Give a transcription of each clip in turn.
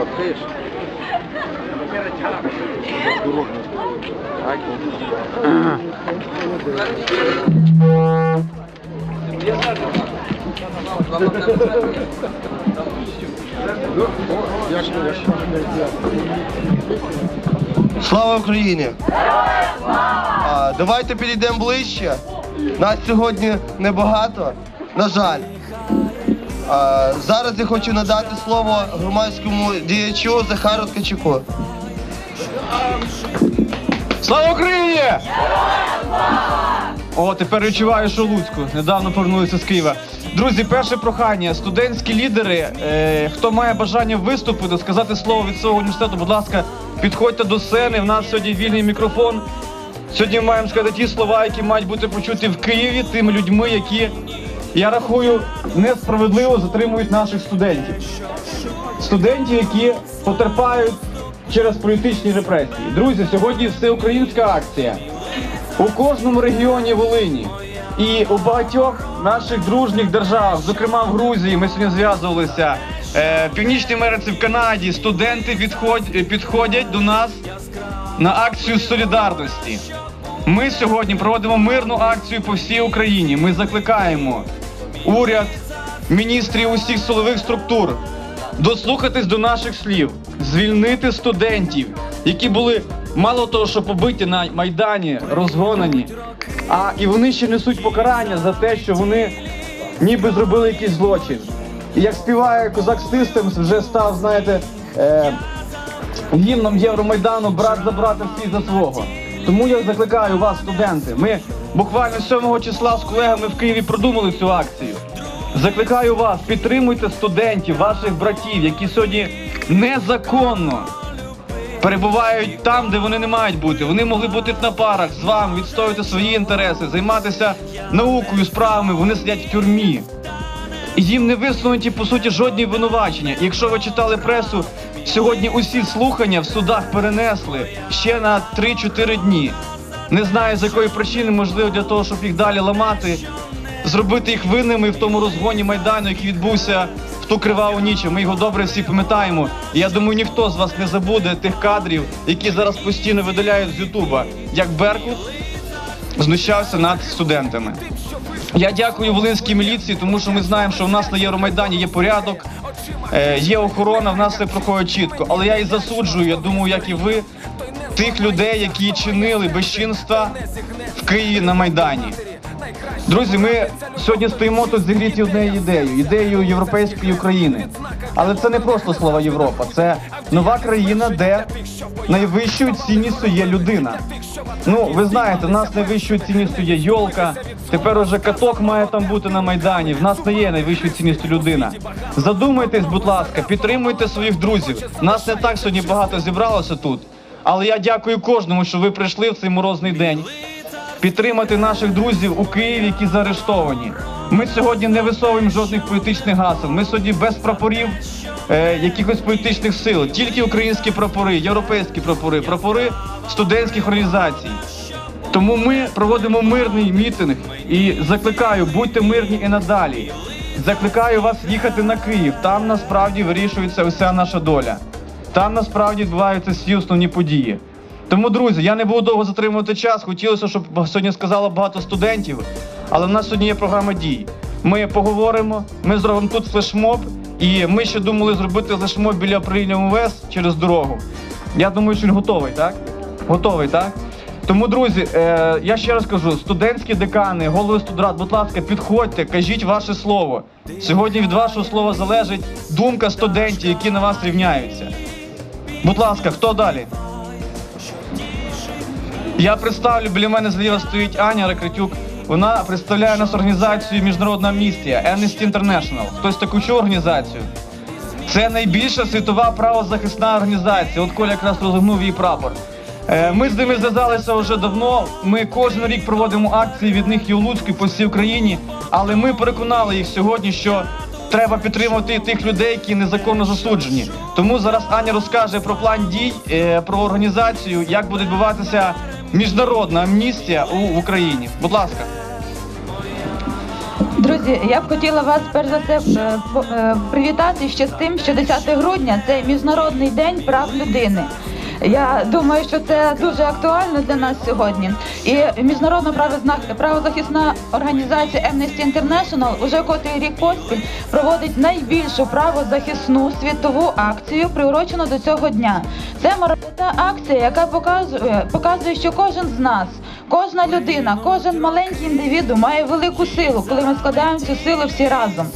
Открыешь? Слава Україні! А, давайте підійдемо ближче. Нас сьогодні небагато, на жаль. Зараз я хочу надати слово громадському діячу Захару Ткачуку. Слава Україні! О, тепер відчуваю, що Луцьку. Недавно повернулися з Києва. Друзі, перше прохання. Студентські лідери, е, хто має бажання виступити, сказати слово від свого університету, будь ласка, підходьте до сцени. В нас сьогодні вільний мікрофон. Сьогодні маємо сказати ті слова, які мають бути почуті в Києві тими людьми, які, я рахую, несправедливо затримують наших студентів. Студентів, які потерпають через політичні репресії. Друзі, сьогодні всеукраїнська акція у кожному регіоні Волині і у багатьох наших дружніх державах, зокрема в Грузії, ми сьогодні зв'язувалися. Е, Північній Америці, в Канаді студенти підходять, підходять до нас на акцію солідарності. Ми сьогодні проводимо мирну акцію по всій Україні. Ми закликаємо уряд, міністрів усіх силових структур дослухатись до наших слів, звільнити студентів, які були мало того, що побиті на майдані, розгонані, а і вони ще несуть покарання за те, що вони ніби зробили якийсь злочин. І як співає Козак Системс, вже став, знаєте, е, гімном Євромайдану брат за брата всі за свого. Тому я закликаю вас, студенти. Ми буквально 7 числа з колегами в Києві продумали цю акцію. Закликаю вас, підтримуйте студентів, ваших братів, які сьогодні незаконно перебувають там, де вони не мають бути. Вони могли бути на парах з вами, відстоювати свої інтереси, займатися наукою, справами. Вони сидять в тюрмі. І їм не висунуті по суті жодні обвинувачення. І якщо ви читали пресу, сьогодні усі слухання в судах перенесли ще на 3-4 дні. Не знаю з якої причини, можливо, для того, щоб їх далі ламати, зробити їх винними в тому розгоні майдану, який відбувся в ту криваву ніч. Ми його добре всі пам'ятаємо. Я думаю, ніхто з вас не забуде тих кадрів, які зараз постійно видаляють з Ютуба, як Беркут знущався над студентами. Я дякую Волинській міліції, тому що ми знаємо, що в нас на Євромайдані є порядок, е, є охорона, в нас все проходить чітко. Але я і засуджую, я думаю, як і ви, тих людей, які чинили безчинства в Києві на Майдані. Друзі, ми сьогодні стоїмо тут зігріті однією ідеєю, ідеєю європейської України. Але це не просто слова Європа, це нова країна, де найвищою цінністю є людина. Ну, ви знаєте, в нас найвищою цінністю є йолка. Тепер уже каток має там бути на майдані. В нас не є найвищою цінністю людина. Задумайтесь, будь ласка, підтримуйте своїх друзів. Нас не так сьогодні багато зібралося тут. Але я дякую кожному, що ви прийшли в цей морозний день підтримати наших друзів у Києві, які заарештовані. Ми сьогодні не висовуємо жодних політичних гасел. Ми сьогодні без прапорів е, якихось політичних сил, тільки українські прапори, європейські прапори, прапори студентських організацій. Тому ми проводимо мирний мітинг і закликаю, будьте мирні і надалі. Закликаю вас їхати на Київ. Там насправді вирішується уся наша доля. Там насправді відбуваються всі основні події. Тому, друзі, я не буду довго затримувати час. Хотілося, щоб сьогодні сказало багато студентів, але в нас сьогодні є програма дій. Ми поговоримо, ми зробимо тут флешмоб, і ми ще думали зробити флешмоб біля управління МВС через дорогу. Я думаю, що він готовий, так? Готовий, так? Тому, друзі, е, я ще раз кажу: студентські декани, голови студрат, будь ласка, підходьте, кажіть ваше слово. Сьогодні від вашого слова залежить думка студентів, які на вас рівняються. Будь ласка, хто далі? Я представлю, біля мене зліва стоїть Аня Рекретюк. Вона представляє нас організацію Міжнародна амністія Amnesty International. Хтось таку чув організацію? Це найбільша світова правозахисна організація. От Коля якраз розгнув її прапор. Е, Ми з ними зв'язалися вже давно. Ми кожен рік проводимо акції від них і у Луцьку, і по всій Україні. Але ми переконали їх сьогодні, що треба підтримувати тих людей, які незаконно засуджені. Тому зараз Аня розкаже про план дій, е, про організацію, як буде відбуватися міжнародна амністія у Україні. Будь ласка. Друзі, я б хотіла вас перш за все е, привітати ще з тим, що 10 грудня це міжнародний день прав людини. Я думаю, що це дуже актуально для нас сьогодні. І міжнародна правозахисна організація Amnesty International уже котрий рік поспіль проводить найбільшу правозахисну світову акцію, приурочену до цього дня. Це моральна акція, яка показує, показує, що кожен з нас. Кожна людина, кожен маленький індивіду має велику силу, коли ми складаємо цю силу всі разом.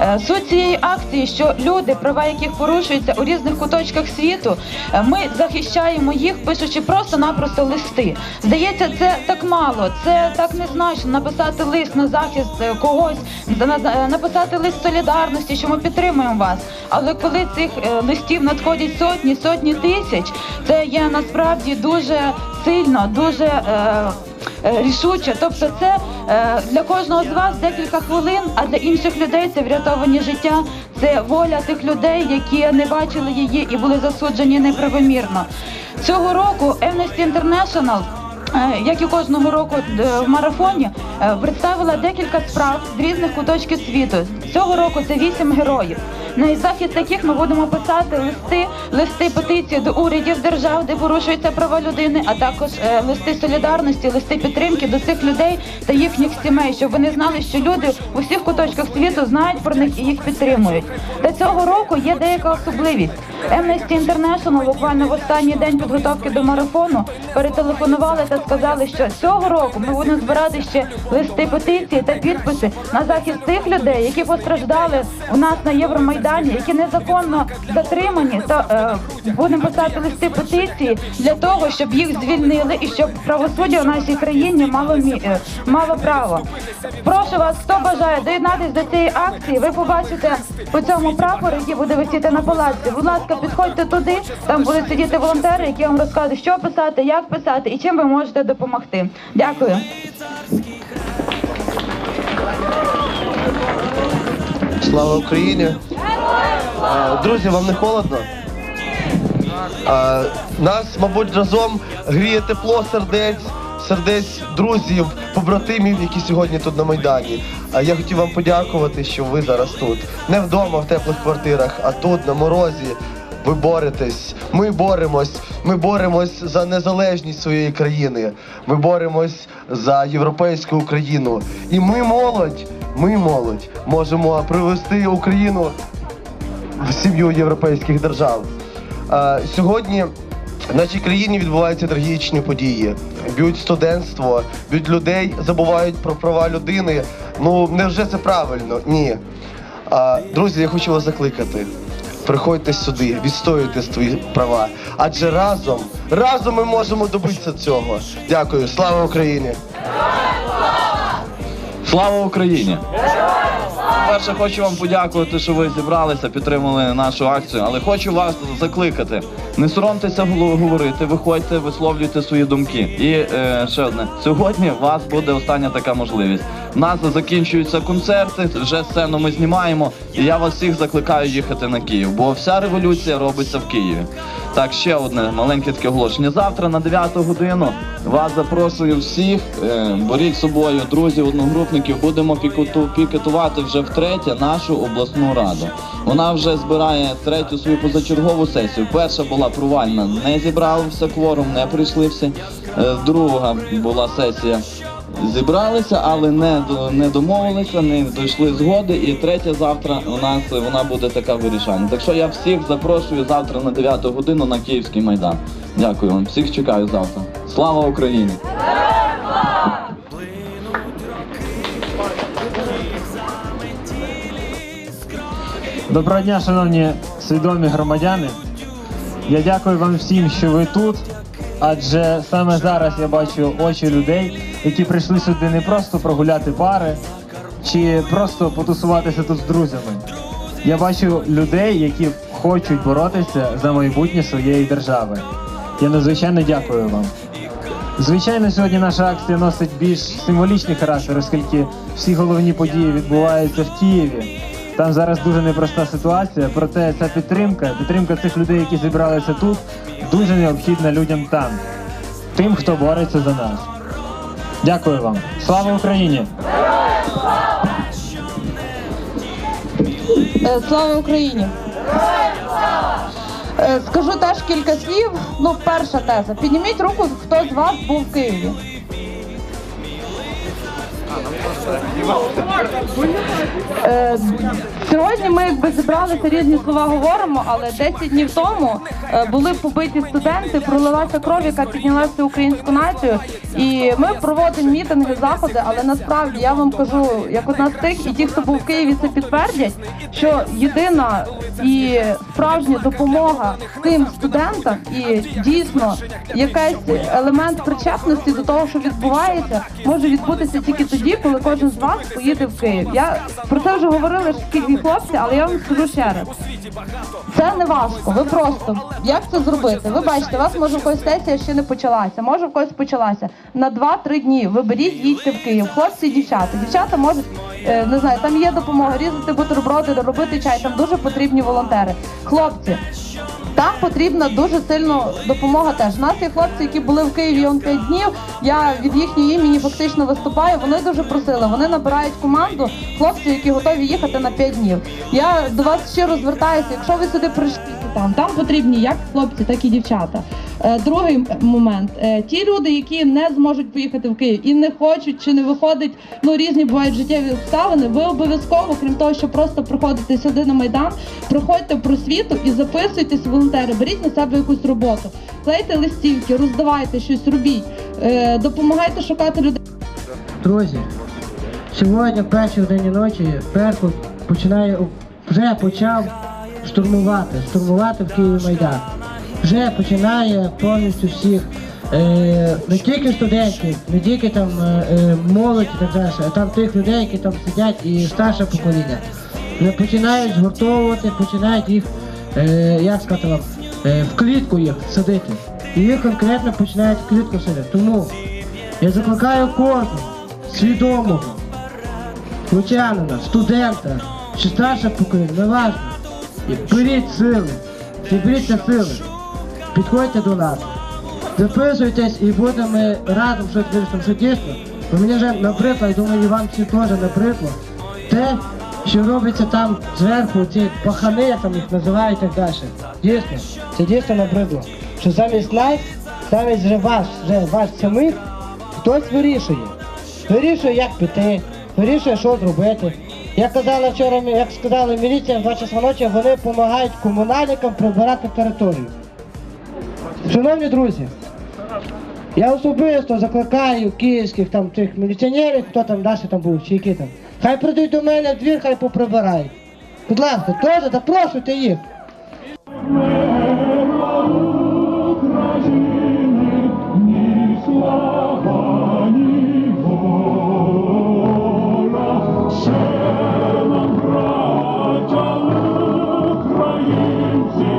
Е, Суть цієї акції, що люди, права яких порушуються у різних куточках світу, е, ми захищаємо їх, пишучи просто-напросто листи. Здається, це так мало, це так незначно написати лист на захист е, когось, на- на- написати лист солідарності, що ми підтримуємо вас. Але коли цих листів надходять сотні, сотні тисяч, це є насправді дуже сильно, дуже рішуче. Тобто, це е, для кожного з вас декілька хвилин, а для інших людей це врятовані життя, це воля тих людей, які не бачили її і були засуджені неправомірно. Цього року Amnesty International Е, як і кожного року е, в марафоні, е, представила декілька справ з різних куточків світу. Цього року це вісім героїв. На захід таких ми будемо писати листи, листи петиції до урядів держав, де порушуються права людини, а також е, листи солідарності, листи підтримки до цих людей та їхніх сімей, щоб вони знали, що люди у всіх куточках світу знають про них і їх підтримують. Та цього року є деяка особливість. Amnesty International буквально в останній день підготовки до марафону перетелефонували та сказали, що цього року ми будемо збирати ще листи петиції та підписи на захист тих людей, які постраждали у нас на Євромайдані, які незаконно затримані, та е, будемо писати листи петиції для того, щоб їх звільнили і щоб правосуддя в нашій країні мало мі- е, мало право. Прошу вас, хто бажає доєднатись до цієї акції, ви побачите по цьому прапору, який буде висіти на палаці. Будь ласка, підходьте туди. Там будуть сидіти волонтери, які вам розкажуть, що писати, як писати і чим ви можете допомогти. Дякую. Слава Україні! Друзі, вам не холодно? Нас, мабуть, разом гріє тепло сердець, сердець друзів, побратимів, які сьогодні тут на Майдані. Я хотів вам подякувати, що ви зараз тут. Не вдома в теплих квартирах, а тут, на морозі. Ви боретесь, ми боремось. Ми боремось за незалежність своєї країни. Ми боремось за європейську Україну. І ми молодь, ми молодь, можемо привести Україну в сім'ю європейських держав. Сьогодні в нашій країні відбуваються трагічні події. Б'ють студентство, б'ють людей, забувають про права людини. Ну невже це правильно? Ні. Друзі, я хочу вас закликати. Приходьте сюди, відстоюйте свої права. Адже разом, разом ми можемо добитися цього. Дякую. Слава Україні! Слава Україні! Перше, хочу вам подякувати, що ви зібралися, підтримали нашу акцію, але хочу вас закликати. Не соромтеся говорити, виходьте, висловлюйте свої думки. І е, ще одне, сьогодні у вас буде остання така можливість. У нас закінчуються концерти, вже сцену ми знімаємо, і я вас всіх закликаю їхати на Київ, бо вся революція робиться в Києві. Так, ще одне маленьке таке оголошення. Завтра на 9 годину вас запрошую всіх. Е, беріть з собою друзів, одногрупників. Будемо пікетувати вже втретє нашу обласну раду. Вона вже збирає третю свою позачергову сесію. Перша була провальна, не зібрався кворум, не прийшли всі. Е, Друга була сесія. Зібралися, але не, не домовилися, не дійшли згоди. І третя завтра у нас вона буде така вирішальна. Так що я всіх запрошую завтра на 9 годину на Київський майдан. Дякую вам. Всіх чекаю завтра. Слава Україні! Доброго дня, шановні свідомі громадяни. Я дякую вам всім, що ви тут. Адже саме зараз я бачу очі людей, які прийшли сюди не просто прогуляти пари чи просто потусуватися тут з друзями. Я бачу людей, які хочуть боротися за майбутнє своєї держави. Я надзвичайно дякую вам. Звичайно, сьогодні наша акція носить більш символічний характер, оскільки всі головні події відбуваються в Києві. Там зараз дуже непроста ситуація, проте ця підтримка, підтримка цих людей, які зібралися тут, дуже необхідна людям там, тим, хто бореться за нас. Дякую вам. Слава Україні! Е, Слава Україні! Е, Скажу теж кілька слів. Ну, перша теза. Підніміть руку, хто з вас був в Києві. Е, Сьогодні ми якби зібралися різні слова говоримо, але 10 днів тому е, були побиті студенти, пролилася кров, яка піднялася українську націю. І ми проводимо мітинги, заходи, але насправді я вам кажу, як одна з тих, і ті, хто був в Києві, це підтвердять, що єдина і справжня допомога тим студентам і дійсно якийсь елемент причетності до того, що відбувається, може відбутися тільки тоді, коли кожен з вас поїде в Київ. Я про це вже говорили ж скільки хлопці, але я вам скажу ще раз. Це не важко. Ви просто як це зробити? Ви бачите, у вас може в когось сесія ще не почалася, може в когось почалася на 2-3 дні. Ви беріть, їдьте в Київ. Хлопці і дівчата. Дівчата можуть е, не знаю, там є допомога різати бутерброди, робити чай. Там дуже потрібні волонтери. Хлопці. Там потрібна дуже сильно допомога теж. У нас є хлопці, які були в Києві он 5 днів. Я від їхньої імені фактично виступаю. Вони дуже просили. Вони набирають команду хлопців, які готові їхати на 5 днів. Я до вас щиро звертаюся. Якщо ви сюди прийшли, там там потрібні як хлопці, так і дівчата. Е, Другий момент: Е, ті люди, які не зможуть поїхати в Київ і не хочуть чи не виходить, ну різні бувають життєві обставини. Ви обов'язково, крім того, що просто приходите сюди на майдан, проходьте просвіту і записуйтесь волонтери. Беріть на себе якусь роботу, клейте листівки, роздавайте щось, робіть, Е, допомагайте шукати людей. Друзі, сьогодні, в першій годині ночі, Беркут починає вже почав штурмувати, штурмувати в Києві Майдан. Вже починає повністю всіх, е, не тільки студентів, не тільки там е, е, молодь і так далі, а там тих людей, які там сидять і старше покоління. Починають згуртовувати, починають їх, як сказати вам, в клітку їх садити. І їх конкретно починають в клітку садити. Тому я закликаю кожного свідомого лучанина, студента чи старше покоління, неважно. Беріть сили, зіберіться сили, підходьте до нас, записуйтесь і будемо разом щось вирішити, що дійсно. Бо мені вже набридло, і думаю, і вам всі теж набридло, те, що робиться там зверху, ці пахани, як там їх називають так далі. Дійсно, це дійсно набридло. Що замість нас, замість вже вас, вже вас самих, хтось вирішує. Вирішує, як піти, вирішує, що зробити. Як казали вчора, як сказали міліція в 2 числа ночі, вони допомагають комунальникам прибирати територію. Шановні друзі, я особисто закликаю київських там тих міліціонерів, хто там далі там був, чи які там. Хай прийдуть до мене в двір, хай поприбирають. Будь ласка, теж запрошуйте їх. Українці